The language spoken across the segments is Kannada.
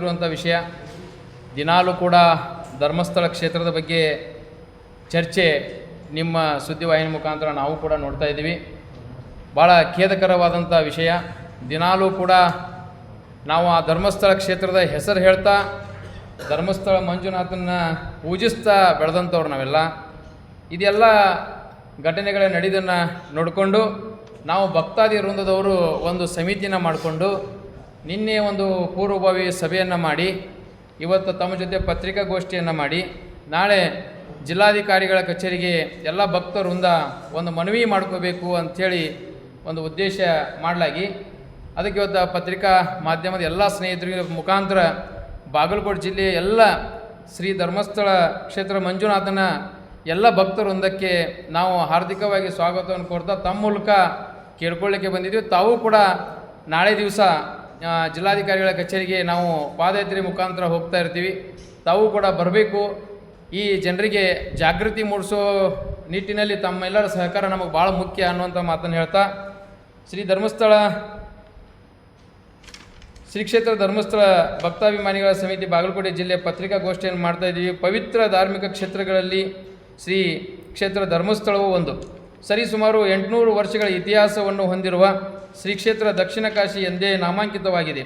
ಇರುವಂಥ ವಿಷಯ. ದಿನಾಲೂ ಕೂಡ ಧರ್ಮಸ್ಥಳ ಕ್ಷೇತ್ರದ ಬಗ್ಗೆ ಚರ್ಚೆ ನಿಮ್ಮ ಸುದ್ದಿವಾಹಿನಿ ಮುಖಾಂತರ ನಾವು ಕೂಡ ನೋಡ್ತಾ ಇದ್ದೀವಿ. ಭಾಳ ಖೇದಕರವಾದಂಥ ವಿಷಯ. ದಿನಾಲೂ ಕೂಡ ನಾವು ಆ ಧರ್ಮಸ್ಥಳ ಕ್ಷೇತ್ರದ ಹೆಸರು ಹೇಳ್ತಾ, ಧರ್ಮಸ್ಥಳ ಮಂಜುನಾಥನ ಪೂಜಿಸ್ತಾ ಬೆಳೆದಂಥವ್ರು ನಾವೆಲ್ಲ. ಇದೆಲ್ಲ ಘಟನೆಗಳ ನಡೆದನ್ನು ನೋಡಿಕೊಂಡು, ನಾವು ಭಕ್ತಾದಿ ವೃಂದದವರು ಒಂದು ಸಮಿತಿನ ಮಾಡಿಕೊಂಡು ನಿನ್ನೆ ಒಂದು ಪೂರ್ವಭಾವಿ ಸಭೆಯನ್ನು ಮಾಡಿ, ಇವತ್ತು ತಮ್ಮ ಜೊತೆ ಪತ್ರಿಕಾಗೋಷ್ಠಿಯನ್ನು ಮಾಡಿ, ನಾಳೆ ಜಿಲ್ಲಾಧಿಕಾರಿಗಳ ಕಚೇರಿಗೆ ಎಲ್ಲ ಭಕ್ತರಿಂದ ಒಂದು ಮನವಿ ಮಾಡ್ಕೋಬೇಕು ಅಂಥೇಳಿ ಒಂದು ಉದ್ದೇಶ ಮಾಡಲಾಗಿ, ಅದಕ್ಕೆ ಇವತ್ತು ಪತ್ರಿಕಾ ಮಾಧ್ಯಮದ ಎಲ್ಲ ಸ್ನೇಹಿತರಿಗೆ ಮುಖಾಂತರ ಬಾಗಲಕೋಟೆ ಜಿಲ್ಲೆಯ ಎಲ್ಲ ಶ್ರೀ ಧರ್ಮಸ್ಥಳ ಕ್ಷೇತ್ರ ಮಂಜುನಾಥನ ಎಲ್ಲ ಭಕ್ತವೃಂದಕ್ಕೆ ನಾವು ಹಾರ್ದಿಕವಾಗಿ ಸ್ವಾಗತವನ್ನು ಕೋರ್ತಾ ತಮ್ಮ ಮೂಲಕ ಕೇಳ್ಕೊಳ್ಳಿಕ್ಕೆ ಬಂದಿದ್ದೀವಿ. ತಾವು ಕೂಡ ನಾಳೆ ದಿವಸ ಜಿಲ್ಲಾಧಿಕಾರಿಗಳ ಕಚೇರಿಗೆ ನಾವು ಪಾದಯಾತ್ರೆ ಮುಖಾಂತರ ಹೋಗ್ತಾ ಇರ್ತೀವಿ. ತಾವು ಕೂಡ ಬರಬೇಕು. ಈ ಜನರಿಗೆ ಜಾಗೃತಿ ಮೂಡಿಸೋ ನಿಟ್ಟಿನಲ್ಲಿ ತಮ್ಮೆಲ್ಲರ ಸಹಕಾರ ನಮಗೆ ಭಾಳ ಮುಖ್ಯ ಅನ್ನುವಂಥ ಮಾತನ್ನು ಹೇಳ್ತಾ, ಶ್ರೀ ಧರ್ಮಸ್ಥಳ, ಶ್ರೀ ಕ್ಷೇತ್ರ ಧರ್ಮಸ್ಥಳ ಭಕ್ತಾಭಿಮಾನಿಗಳ ಸಮಿತಿ ಬಾಗಲಕೋಟೆ ಜಿಲ್ಲೆ ಪತ್ರಿಕಾಗೋಷ್ಠಿಯನ್ನು ಮಾಡ್ತಾ ಇದ್ದೀವಿ. ಪವಿತ್ರ ಧಾರ್ಮಿಕ ಕ್ಷೇತ್ರಗಳಲ್ಲಿ ಶ್ರೀ ಕ್ಷೇತ್ರ ಧರ್ಮಸ್ಥಳವೂ ಒಂದು. ಸರಿಸುಮಾರು ಎಂಟುನೂರು ವರ್ಷಗಳ ಇತಿಹಾಸವನ್ನು ಹೊಂದಿರುವ ಶ್ರೀ ಕ್ಷೇತ್ರ ದಕ್ಷಿಣ ಕಾಶಿ ಎಂದೇ ನಾಮಾಂಕಿತವಾಗಿದೆ.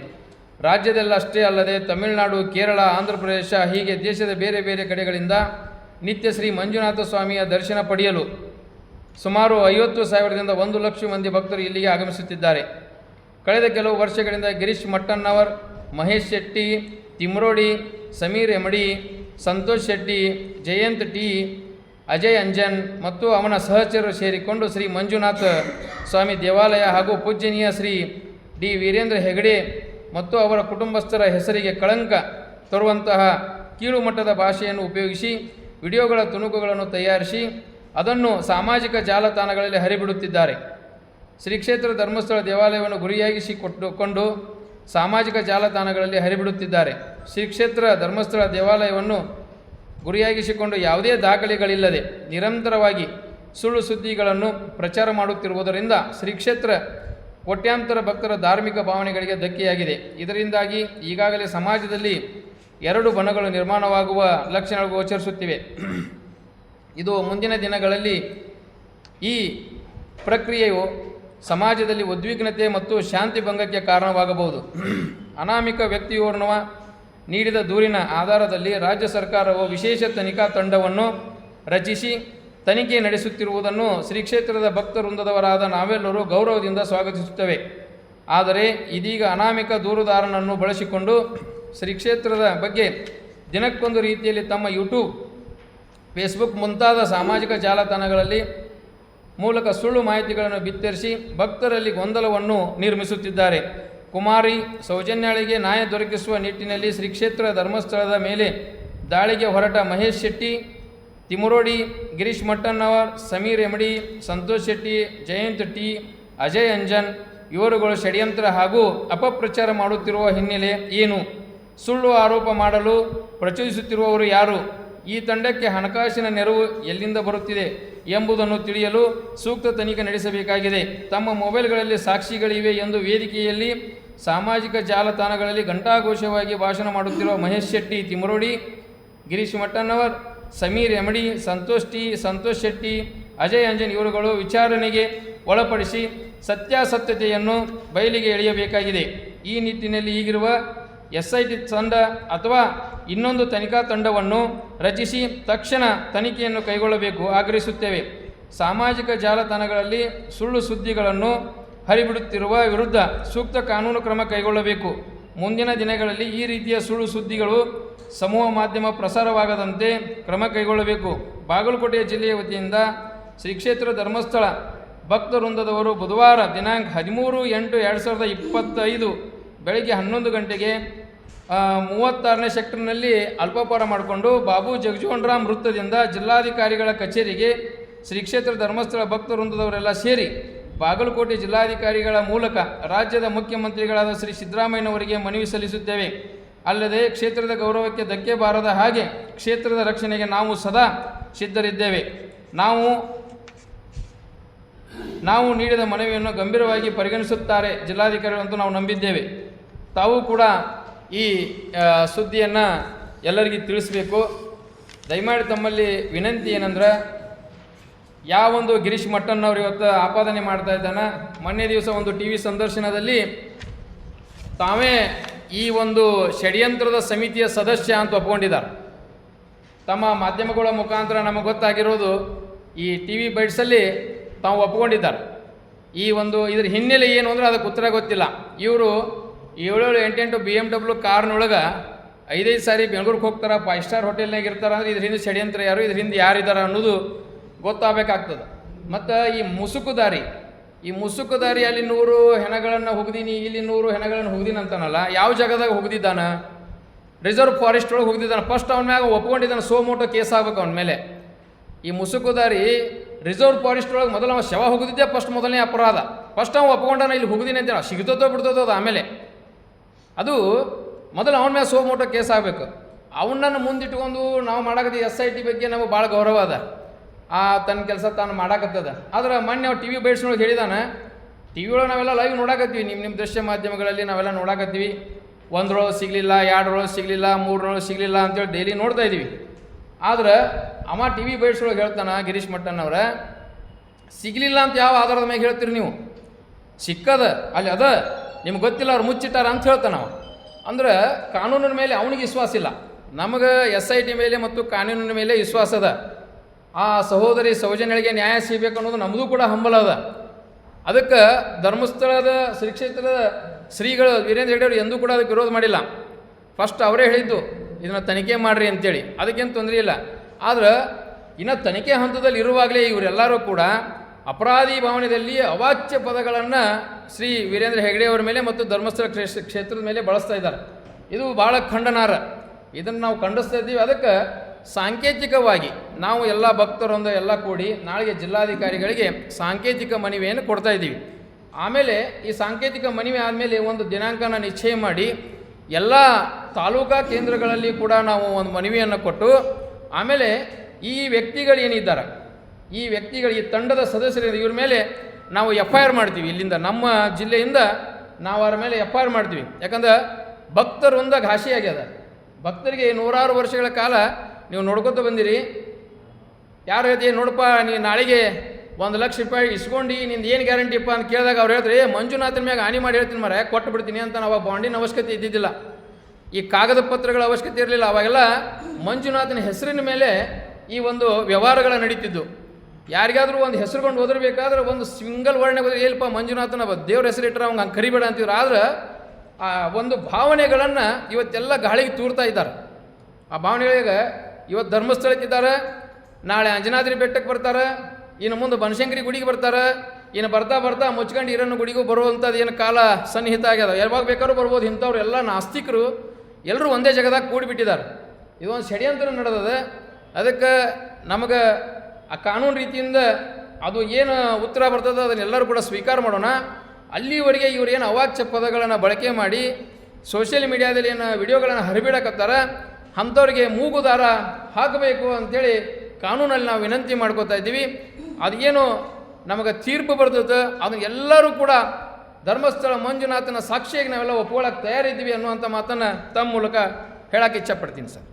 ರಾಜ್ಯದಲ್ಲಷ್ಟೇ ಅಲ್ಲದೆ ತಮಿಳುನಾಡು, ಕೇರಳ ಆಂಧ್ರ ಪ್ರದೇಶ ಹೀಗೆ ದೇಶದ ಬೇರೆ ಬೇರೆ ಕಡೆಗಳಿಂದ ನಿತ್ಯ ಶ್ರೀ ಮಂಜುನಾಥ ಸ್ವಾಮಿಯ ದರ್ಶನ ಪಡೆಯಲು ಸುಮಾರು ಐವತ್ತು ಸಾವಿರದಿಂದ ಒಂದು ಲಕ್ಷ ಮಂದಿ ಭಕ್ತರು ಇಲ್ಲಿಗೆ ಆಗಮಿಸುತ್ತಿದ್ದಾರೆ. ಕಳೆದ ಕೆಲವು ವರ್ಷಗಳಿಂದ ಗಿರೀಶ್ ಮಟ್ಟಣ್ಣವರ್, ಮಹೇಶ್ ಶೆಟ್ಟಿ, ತಿಮ್ರೋಡಿ, ಸಮೀರ್ ಎಮಡಿ, ಸಂತೋಷ್ ಶೆಟ್ಟಿ, ಜಯಂತ್ ಟಿ ಅಜಯ್ ಅಂಜನ್ ಮತ್ತು ಅವನ ಸಹಚರರು ಸೇರಿಕೊಂಡು ಶ್ರೀ ಮಂಜುನಾಥ ಸ್ವಾಮಿ ದೇವಾಲಯ ಹಾಗೂ ಪೂಜ್ಯನೀಯ ಶ್ರೀ ಡಿ ವೀರೇಂದ್ರ ಹೆಗಡೆ ಮತ್ತು ಅವರ ಕುಟುಂಬಸ್ಥರ ಹೆಸರಿಗೆ ಕಳಂಕ ತರುವಂತಹ ಕೀಳುಮಟ್ಟದ ಭಾಷೆಯನ್ನು ಉಪಯೋಗಿಸಿ, ವಿಡಿಯೋಗಳ ತುಣುಕುಗಳನ್ನು ತಯಾರಿಸಿ, ಅದನ್ನು ಸಾಮಾಜಿಕ ಜಾಲತಾಣಗಳಲ್ಲಿ ಹರಿಬಿಡುತ್ತಿದ್ದಾರೆ. ಶ್ರೀ ಕ್ಷೇತ್ರ ಧರ್ಮಸ್ಥಳ ದೇವಾಲಯವನ್ನು ಗುರಿಯಾಗಿಸಿ ಕೊಟ್ಟುಕೊಂಡು ಸಾಮಾಜಿಕ ಜಾಲತಾಣಗಳಲ್ಲಿ ಹರಿಬಿಡುತ್ತಿದ್ದಾರೆ. ಶ್ರೀ ಕ್ಷೇತ್ರ ಧರ್ಮಸ್ಥಳ ದೇವಾಲಯವನ್ನು ಗುರಿಯಾಗಿಸಿಕೊಂಡು ಯಾವುದೇ ದಾಖಲೆಗಳಿಲ್ಲದೆ ನಿರಂತರವಾಗಿ ಸುಳ್ಳು ಸುದ್ದಿಗಳನ್ನು ಪ್ರಚಾರ ಮಾಡುತ್ತಿರುವುದರಿಂದ ಶ್ರೀ ಕ್ಷೇತ್ರ ಕೋಟ್ಯಾಂತರ ಭಕ್ತರ ಧಾರ್ಮಿಕ ಭಾವನೆಗಳಿಗೆ ಧಕ್ಕೆಯಾಗಿದೆ. ಇದರಿಂದಾಗಿ ಈಗಾಗಲೇ ಸಮಾಜದಲ್ಲಿ ಎರಡು ಬಣಗಳು ನಿರ್ಮಾಣವಾಗುವ ಲಕ್ಷಣಗಳು ಗೋಚರಿಸುತ್ತಿವೆ. ಇದು ಮುಂದಿನ ದಿನಗಳಲ್ಲಿ ಈ ಪ್ರಕ್ರಿಯೆಯು ಸಮಾಜದಲ್ಲಿ ಉದ್ವಿಗ್ನತೆ ಮತ್ತು ಶಾಂತಿ ಭಂಗಕ್ಕೆ ಕಾರಣವಾಗಬಹುದು. ಅನಾಮಿಕ ವ್ಯಕ್ತಿಯೋರ್ನವ ನೀಡಿದ ದೂರಿನ ಆಧಾರದಲ್ಲಿ ರಾಜ್ಯ ಸರ್ಕಾರವು ವಿಶೇಷ ತನಿಖಾ ತಂಡವನ್ನು ರಚಿಸಿ ತನಿಖೆ ನಡೆಸುತ್ತಿರುವುದನ್ನು ಶ್ರೀ ಕ್ಷೇತ್ರದ ಭಕ್ತ ವೃಂದದವರಾದ ನಾವೆಲ್ಲರೂ ಗೌರವದಿಂದ ಸ್ವಾಗತಿಸುತ್ತೇವೆ. ಆದರೆ ಇದೀಗ ಅನಾಮಿಕ ದೂರುದಾರನನ್ನು ಬಳಸಿಕೊಂಡು ಶ್ರೀ ಕ್ಷೇತ್ರದ ಬಗ್ಗೆ ದಿನಕ್ಕೊಂದು ರೀತಿಯಲ್ಲಿ ತಮ್ಮ ಯೂಟ್ಯೂಬ್, ಫೇಸ್ಬುಕ್ ಮುಂತಾದ ಸಾಮಾಜಿಕ ಜಾಲತಾಣಗಳಲ್ಲಿ ಮೂಲಕ ಸುಳ್ಳು ಮಾಹಿತಿಗಳನ್ನು ಬಿತ್ತರಿಸಿ ಭಕ್ತರಲ್ಲಿ ಗೊಂದಲವನ್ನು ನಿರ್ಮಿಸುತ್ತಿದ್ದಾರೆ. ಕುಮಾರಿ ಸೌಜನ್ಯಾಳಿಗೆ ನ್ಯಾಯ ದೊರಕಿಸುವ ನಿಟ್ಟಿನಲ್ಲಿ ಶ್ರೀ ಕ್ಷೇತ್ರ ಧರ್ಮಸ್ಥಳದ ಮೇಲೆ ದಾಳಿಗೆ ಹೊರಟ ಮಹೇಶ್ ಶೆಟ್ಟಿ, ತಿಮುರೋಡಿ, ಗಿರೀಶ್ ಮಟ್ಟಣ್ಣವರ್, ಸಮೀರ್ ಎಮಡಿ, ಸಂತೋಷ್ ಶೆಟ್ಟಿ, ಜಯಂತ್ ಟಿ, ಅಜಯ್ ಅಂಜನ್ ಇವರುಗಳು ಷಡ್ಯಂತ್ರ ಹಾಗೂ ಅಪಪ್ರಚಾರ ಮಾಡುತ್ತಿರುವ ಹಿನ್ನೆಲೆ ಏನು? ಸುಳ್ಳು ಆರೋಪ ಮಾಡಲು ಪ್ರಚೋದಿಸುತ್ತಿರುವವರು ಯಾರು? ಈ ತಂಡಕ್ಕೆ ಹಣಕಾಸಿನ ನೆರವು ಎಲ್ಲಿಂದ ಬರುತ್ತಿದೆ ಎಂಬುದನ್ನು ತಿಳಿಯಲು ಸೂಕ್ತ ತನಿಖೆ ನಡೆಸಬೇಕಾಗಿದೆ. ತಮ್ಮ ಮೊಬೈಲ್ಗಳಲ್ಲಿ ಸಾಕ್ಷಿಗಳಿವೆ ಎಂದು ವೇದಿಕೆಯಲ್ಲಿ ಸಾಮಾಜಿಕ ಜಾಲತಾಣಗಳಲ್ಲಿ ಘಂಟಾಘೋಷವಾಗಿ ಭಾಷಣ ಮಾಡುತ್ತಿರುವ ಮಹೇಶ್ ಶೆಟ್ಟಿ ತಿಮರೋಡಿ ಗಿರೀಶ್ ಮಟ್ಟಣ್ಣವರ್, ಸಮೀರ್ ಎಮಡಿ, ಸಂತೋಷ್ ಟಿ, ಸಂತೋಷ್ ಶೆಟ್ಟಿ, ಅಜಯ್ ಅಂಜನ್ ಇವರುಗಳು ವಿಚಾರಣೆಗೆ ಒಳಪಡಿಸಿ ಸತ್ಯಾಸತ್ಯತೆಯನ್ನು ಬಯಲಿಗೆ ಎಳೆಯಬೇಕಾಗಿದೆ. ಈ ನಿಟ್ಟಿನಲ್ಲಿ ಈಗಿರುವ ಎಸ್ ಐ ಟಿ ತಂಡ ಅಥವಾ ಇನ್ನೊಂದು ತನಿಖಾ ತಂಡವನ್ನು ರಚಿಸಿ ತಕ್ಷಣ ತನಿಖೆಯನ್ನು ಕೈಗೊಳ್ಳಬೇಕು, ಆಗ್ರಹಿಸುತ್ತೇವೆ. ಸಾಮಾಜಿಕ ಜಾಲತಾಣಗಳಲ್ಲಿ ಸುಳ್ಳು ಸುದ್ದಿಗಳನ್ನು ಹರಿಬಿಡುತ್ತಿರುವ ವಿರುದ್ಧ ಸೂಕ್ತ ಕಾನೂನು ಕ್ರಮ ಕೈಗೊಳ್ಳಬೇಕು. ಮುಂದಿನ ದಿನಗಳಲ್ಲಿ ಈ ರೀತಿಯ ಸುಳ್ಳು ಸುದ್ದಿಗಳು ಸಮೂಹ ಮಾಧ್ಯಮ ಪ್ರಸಾರವಾಗದಂತೆ ಕ್ರಮ ಕೈಗೊಳ್ಳಬೇಕು. ಬಾಗಲಕೋಟೆ ಜಿಲ್ಲೆಯ ವತಿಯಿಂದ ಶ್ರೀ ಕ್ಷೇತ್ರ ಧರ್ಮಸ್ಥಳ ಭಕ್ತ ವೃಂದದವರು ಬುಧವಾರ ದಿನಾಂಕ ಹದಿಮೂರು ಎಂಟು ಎರಡು ಸಾವಿರದ ಇಪ್ಪತ್ತೈದು ಬೆಳಗ್ಗೆ ಹನ್ನೊಂದು ಗಂಟೆಗೆ ಮೂವತ್ತಾರನೇ ಸೆಕ್ಟರ್ನಲ್ಲಿ ಅಲ್ಪಪಾರ ಮಾಡಿಕೊಂಡು ಬಾಬು ಜಗಜೀವನರಾಮ್ ವೃತ್ತದಿಂದ ಜಿಲ್ಲಾಧಿಕಾರಿಗಳ ಕಚೇರಿಗೆ ಶ್ರೀ ಕ್ಷೇತ್ರ ಧರ್ಮಸ್ಥಳ ಭಕ್ತ ವೃಂದದವರೆಲ್ಲ ಸೇರಿ ಬಾಗಲಕೋಟೆ ಜಿಲ್ಲಾಧಿಕಾರಿಗಳ ಮೂಲಕ ರಾಜ್ಯದ ಮುಖ್ಯಮಂತ್ರಿಗಳಾದ ಶ್ರೀ ಸಿದ್ದರಾಮಯ್ಯನವರಿಗೆ ಮನವಿ ಸಲ್ಲಿಸುತ್ತೇವೆ. ಅಲ್ಲದೆ ಕ್ಷೇತ್ರದ ಗೌರವಕ್ಕೆ ಧಕ್ಕೆ ಬಾರದ ಹಾಗೆ ಕ್ಷೇತ್ರದ ರಕ್ಷಣೆಗೆ ನಾವು ಸದಾ ಸಿದ್ಧರಿದ್ದೇವೆ. ನಾವು ನಾವು ನೀಡಿದ ಮನವಿಯನ್ನು ಗಂಭೀರವಾಗಿ ಪರಿಗಣಿಸುತ್ತಾರೆ ಜಿಲ್ಲಾಧಿಕಾರಿಗಳಂತೂ ನಾವು ನಂಬಿದ್ದೇವೆ. ತಾವು ಕೂಡ ಈ ಸುದ್ದಿಯನ್ನು ಎಲ್ಲರಿಗೂ ತಿಳಿಸಬೇಕು. ದಯಮಾಡಿ ತಮ್ಮಲ್ಲಿ ವಿನಂತಿ ಏನಂದ್ರೆ ಯಾವೊಂದು ಗಿರೀಶ್ ಮಟ್ಟಣ್ಣವ್ರು ಇವತ್ತು ಆಪಾದನೆ ಮಾಡ್ತಾ ಇದ್ದಾನೆ? ಮೊನ್ನೆ ದಿವಸ ಒಂದು ಟಿ ವಿ ಸಂದರ್ಶನದಲ್ಲಿ ತಾವೇ ಈ ಒಂದು ಷಡ್ಯಂತ್ರದ ಸಮಿತಿಯ ಸದಸ್ಯ ಅಂತ ಒಪ್ಕೊಂಡಿದ್ದಾರೆ. ತಮ್ಮ ಮಾಧ್ಯಮಗಳ ಮುಖಾಂತರ ನಮಗೆ ಗೊತ್ತಾಗಿರೋದು ಈ ಟಿ ವಿ ಬೈಟ್ಸಲ್ಲಿ ತಾವು ಒಪ್ಕೊಂಡಿದ್ದಾರೆ. ಈ ಒಂದು ಇದ್ರ ಹಿನ್ನೆಲೆ ಏನು ಅಂದರೆ ಅದಕ್ಕೆ ಉತ್ತರ ಗೊತ್ತಿಲ್ಲ. ಇವರು ಏಳೇಳು ಎಂಟೆಂಟು ಬಿ ಎಂ ಡಬ್ಲ್ಯೂ ಕಾರ್ನೊಳಗೆ ಐದೈದು ಸಾರಿ ಬೆಂಗಳೂರಿಗೆ ಹೋಗ್ತಾರೆ ಫೈವ್ ಸ್ಟಾರ್ ಹೋಟೆಲ್ನಾಗ ಇರ್ತಾರೆ ಅಂದ್ರೆ ಇದ್ರ ಹಿಂದೆ ಷಡ್ಯಂತ್ರ ಯಾರು, ಇದ್ರ ಹಿಂದೆ ಯಾರಿದ್ದಾರೆ ಅನ್ನೋದು ಗೊತ್ತಾಗಬೇಕಾಗ್ತದೆ. ಮತ್ತು ಈ ಮುಸುಕುದಾರಿ ಈ ಮುಸುಕುದಾರಿ ಅಲ್ಲಿ ನೂರು ಹೆಣಗಳನ್ನು ಹುಗ್ದೀನಿ, ಇಲ್ಲಿ ನೂರು ಹೆಣಗಳನ್ನು ಹುಗ್ದೀನಿ ಅಂತಾನಲ್ಲ, ಯಾವ ಜಾಗದಾಗ ಹುಗ್ದಿದ್ದಾನ? ರಿಸರ್ವ್ ಫಾರೆಸ್ಟ್ ಒಳಗೆ ಹೋಗ್ದಿದ್ದಾನೆ. ಫಸ್ಟ್ ಅವನ ಮ್ಯಾಗ ಒಪ್ಕೊಂಡಿದ್ದಾನೆ ಸೋಮೋಟೋ ಕೇಸ್ ಆಗ್ಬೇಕು ಅವನ ಮೇಲೆ. ಈ ಮುಸುಕುದಾರಿ ರಿಸರ್ವ್ ಫಾರೆಸ್ಟ್ ಒಳಗೆ ಮೊದಲು ಅವ ಶವ ಹುಗ್ದಿದ್ದೆ ಫಸ್ಟ್ ಮೊದಲನೇ ಅಪರಾಧ. ಫಸ್ಟ್ ಅವ ಒಪ್ಕೊಂಡಾನ ಇಲ್ಲಿ ಹುಗ್ದೀನಿ ಅಂತ ಸಿಗ್ತದೋ ಬಿಡ್ತದೋ ಅದು ಆಮೇಲೆ. ಅದು ಮೊದಲು ಅವನ ಸೋ ಮೋಟೋ ಕೇಸ್ ಆಗಬೇಕು. ಅವನನ್ನು ಮುಂದಿಟ್ಕೊಂಡು ನಾವು ಮಾಡೋದು ಎಸ್ ಐ ಟಿ ಬಗ್ಗೆ ನಮಗೆ ಭಾಳ ಗೌರವ ಅದ. ಆ ತನ್ನ ಕೆಲಸ ತಾನು ಮಾಡಾಕತ್ತದ. ಆದ್ರೆ ಮೊನ್ನೆ ಅವ್ರು ಟಿ ವಿ ಬೈಟ್ಸ್ನೊಳಗೆ ಹೇಳಿದಾನೆ ಟಿ ವಿ ಒಳಗೆ ನಾವೆಲ್ಲ ಲೈವ್ ನೋಡಾಕತ್ತೀವಿ ನಿಮ್ಮ ನಿಮ್ಮ ದೃಶ್ಯ ಮಾಧ್ಯಮಗಳಲ್ಲಿ ನಾವೆಲ್ಲ ನೋಡಾಕತ್ತೀವಿ. ಒಂದ್ರೊಳಗೆ ಸಿಗಲಿಲ್ಲ, ಎರಡರೊಳಗೆ ಸಿಗಲಿಲ್ಲ, ಮೂರರೊಳಗೆ ಸಿಗಲಿಲ್ಲ ಅಂತೇಳಿ ಡೈಲಿ ನೋಡ್ತಾ ಇದ್ದೀವಿ. ಆದ್ರೆ ಅಮ್ಮ ಟಿ ವಿ ಬೈಟ್ಸ್ನೊಳಗೆ ಹೇಳ್ತಾನೆ, ಗಿರೀಶ್ ಮಟ್ಟಣ್ಣವ್ರ ಸಿಗಲಿಲ್ಲ ಅಂತ ಯಾವ ಆಧಾರದ ಮೇಲೆ ಹೇಳ್ತೀರಿ ನೀವು? ಸಿಕ್ಕದ, ಅಲ್ಲಿ ಅದ, ನಿಮ್ಗೆ ಗೊತ್ತಿಲ್ಲ ಅವ್ರು ಮುಚ್ಚಿಟ್ಟಾರ ಅಂತ ಹೇಳ್ತಾನೆ ಅವ. ಅಂದ್ರೆ ಕಾನೂನಿನ ಮೇಲೆ ಅವನಿಗೆ ವಿಶ್ವಾಸ ಇಲ್ಲ. ನಮಗೆ ಎಸ್ ಐ ಟಿ ಮೇಲೆ ಮತ್ತು ಕಾನೂನಿನ ಮೇಲೆ ವಿಶ್ವಾಸ ಅದ. ಆ ಸಹೋದರಿ ಸೌಜನ್ಯಳಿಗೆ ನ್ಯಾಯ ಸಿಗಬೇಕು ಅನ್ನೋದು ನಮ್ಮದು ಕೂಡ ಹಂಬಲ ಅದ. ಅದಕ್ಕೆ ಧರ್ಮಸ್ಥಳದ ಶ್ರೀ ಕ್ಷೇತ್ರದ ಶ್ರೀಗಳು ವೀರೇಂದ್ರ ಹೆಗ್ಡೆ ಅವರು ಎಂದೂ ಕೂಡ ಅದಕ್ಕೆ ವಿರೋಧ ಮಾಡಿಲ್ಲ. ಫಸ್ಟ್ ಅವರೇ ಹೇಳಿದ್ದು, ಇದನ್ನು ತನಿಖೆ ಮಾಡಿರಿ ಅಂತೇಳಿ. ಅದಕ್ಕೇನು ತೊಂದರೆ ಇಲ್ಲ. ಆದ್ರೆ ಇನ್ನು ತನಿಖೆ ಹಂತದಲ್ಲಿ ಇರುವಾಗಲೇ ಇವರೆಲ್ಲರೂ ಕೂಡ ಅಪರಾಧಿ ಭಾವನೆಯಲ್ಲಿ ಅವಾಚ್ಯ ಪದಗಳನ್ನು ಶ್ರೀ ವೀರೇಂದ್ರ ಹೆಗ್ಡೆ ಅವರ ಮೇಲೆ ಮತ್ತು ಧರ್ಮಸ್ಥಳ ಕ್ಷೇತ್ರ ಕ್ಷೇತ್ರದ ಮೇಲೆ ಬಳಸ್ತಾ ಇದ್ದಾರೆ. ಇದು ಭಾಳ ಖಂಡನಾರ ಇದನ್ನು ನಾವು ಖಂಡಿಸ್ತಾ ಇದ್ದೀವಿ. ಅದಕ್ಕೆ ಸಾಂಕೇತಿಕವಾಗಿ ನಾವು ಎಲ್ಲ ಭಕ್ತರೊಂದು ಎಲ್ಲ ಕೂಡಿ ನಾಳೆಗೆ ಜಿಲ್ಲಾಧಿಕಾರಿಗಳಿಗೆ ಸಾಂಕೇತಿಕ ಮನವಿಯನ್ನು ಕೊಡ್ತಾ ಇದ್ದೀವಿ. ಆಮೇಲೆ ಈ ಸಾಂಕೇತಿಕ ಮನವಿ ಆದಮೇಲೆ ಒಂದು ದಿನಾಂಕನ ನಿಶ್ಚಯ ಮಾಡಿ ಎಲ್ಲ ತಾಲೂಕಾ ಕೇಂದ್ರಗಳಲ್ಲಿ ಕೂಡ ನಾವು ಒಂದು ಮನವಿಯನ್ನು ಕೊಟ್ಟು ಆಮೇಲೆ ಈ ವ್ಯಕ್ತಿಗಳು ಏನಿದ್ದಾರೆ, ಈ ವ್ಯಕ್ತಿಗಳು ಈ ತಂಡದ ಸದಸ್ಯರ ಇವ್ರ ಮೇಲೆ ನಾವು ಎಫ್ ಐ ಆರ್ ಮಾಡ್ತೀವಿ. ಇಲ್ಲಿಂದ ನಮ್ಮ ಜಿಲ್ಲೆಯಿಂದ ನಾವು ಅವರ ಮೇಲೆ ಎಫ್ ಐ ಆರ್ ಮಾಡ್ತೀವಿ. ಯಾಕಂದ್ರೆ ಭಕ್ತರೊಂದ ಘಾಸಿ ಆಗ್ಯದ ಭಕ್ತರಿಗೆ ನೂರಾರು ವರ್ಷಗಳ ಕಾಲ ನೀವು ನೋಡ್ಕೊತ ಬಂದಿರಿ. ಯಾರು ಹೇಳ್ತೀವಿ ನೋಡಪ್ಪ, ನೀ ನಾಳೆಗೆ ಒಂದು ಲಕ್ಷ ರೂಪಾಯಿ ಇಸ್ಕೊಂಡು, ನಿಂದು ಏನು ಗ್ಯಾರಂಟಿಪ್ಪ ಅಂತ ಕೇಳಿದಾಗ ಅವ್ರು ಹೇಳ್ತಾರೆ ಮಂಜುನಾಥನ ಮ್ಯಾಗ ಹಾನಿ ಮಾಡಿ ಹೇಳ್ತೀನಿ ಮರ ಕೊಟ್ಟು ಬಿಡ್ತೀನಿ ಅಂತ ನಾವು ಬಾಂಡಿನ ಅವಶ್ಯಕತೆ ಇದ್ದಿದ್ದಿಲ್ಲ. ಈ ಕಾಗದ ಪತ್ರಗಳ ಅವಶ್ಯಕತೆ ಇರಲಿಲ್ಲ, ಅವಾಗೆಲ್ಲ ಮಂಜುನಾಥನ ಹೆಸರಿನ ಮೇಲೆ ಈ ಒಂದು ವ್ಯವಹಾರಗಳ ನಡೀತಿದ್ದು. ಯಾರಿಗಾದರೂ ಒಂದು ಹೆಸರುಗೊಂಡು ಓದಿರ್ಬೇಕಾದ್ರೆ ಒಂದು ಸಿಂಗಲ್ ವರ್ಣ ಏನಪ್ಪ ಮಂಜುನಾಥನ ಬ- ದೇವ್ರ ಹೆಸರು ಇಟ್ಟರೆ ಅವ್ನು ಹಂಗೆ ಕರಿಬೇಡ ಅಂತಿದ್ರು. ಆದ್ರೆ ಆ ಒಂದು ಭಾವನೆಗಳನ್ನು ಇವತ್ತೆಲ್ಲ ಗಾಳಿಗೆ ತೂರ್ತಾ ಇದ್ದಾರೆ. ಆ ಭಾವನೆಗಳಿಗೆ ಇವತ್ತು ಧರ್ಮಸ್ಥಳಕ್ಕೆ ಇದ್ದಾರೆ ನಾಳೆ ಅಂಜನಾದ್ರಿ ಬೆಟ್ಟಕ್ಕೆ ಬರ್ತಾರೆ, ಇನ್ನು ಮುಂದೆ ಬನಶಂಕರಿ ಗುಡಿಗೆ ಬರ್ತಾರೆ, ಇನ್ನು ಬರ್ತಾ ಬರ್ತಾ ಮುಚ್ಕೊಂಡು ಇರೋನು ಗುಡಿಗೂ ಬರುವಂಥದ್ದು ಏನು ಕಾಲ ಸನ್ನಿಹಿತ ಆಗ್ಯದ. ಯಾವಾಗ ಬೇಕಾದ್ರೂ ಬರ್ಬೋದು, ಇಂಥವ್ರು ಎಲ್ಲ ನಾಸ್ತಿಕರು, ಎಲ್ಲರೂ ಒಂದೇ ಜಾಗದಾಗ ಕೂಡಿಬಿಟ್ಟಿದ್ದಾರೆ. ಇದೊಂದು ಷಡ್ಯಂತ್ರ ನಡೆದದ. ಅದಕ್ಕೆ ನಮಗೆ ಆ ಕಾನೂನು ರೀತಿಯಿಂದ ಅದು ಏನು ಉತ್ತರ ಬರ್ತದೆ ಅದನ್ನೆಲ್ಲರೂ ಕೂಡ ಸ್ವೀಕಾರ ಮಾಡೋಣ. ಅಲ್ಲಿವರೆಗೆ ಇವ್ರು ಏನು ಅವಾಚ್ಯ ಪದಗಳನ್ನು ಬಳಕೆ ಮಾಡಿ, ಸೋಷಿಯಲ್ ಮೀಡಿಯಾದಲ್ಲಿ ಏನು ವಿಡಿಯೋಗಳನ್ನು ಹರಿಬಿಡಕತ್ತಾರ, ಅಂಥವ್ರಿಗೆ ಮೂಗುದಾರ ಹಾಕಬೇಕು ಅಂಥೇಳಿ ಕಾನೂನಲ್ಲಿ ನಾವು ವಿನಂತಿ ಮಾಡ್ಕೋತಾ ಇದ್ದೀವಿ. ಅದೇನು ನಮಗೆ ತೀರ್ಪು ಬರ್ತದೆ, ಅದನ್ನ ಎಲ್ಲರೂ ಕೂಡ ಧರ್ಮಸ್ಥಳ ಮಂಜುನಾಥನ ಸಾಕ್ಷಿಯಾಗಿ ನಾವೆಲ್ಲ ಒಪ್ಕೊಳ್ಳೋಕೆ ತಯಾರಿದ್ದೀವಿ ಅನ್ನುವಂಥ ಮಾತನ್ನು ತಮ್ಮ ಮೂಲಕ ಹೇಳಕ್ಕೆ ಇಚ್ಛಪಡ್ತೀನಿ ಸರ್.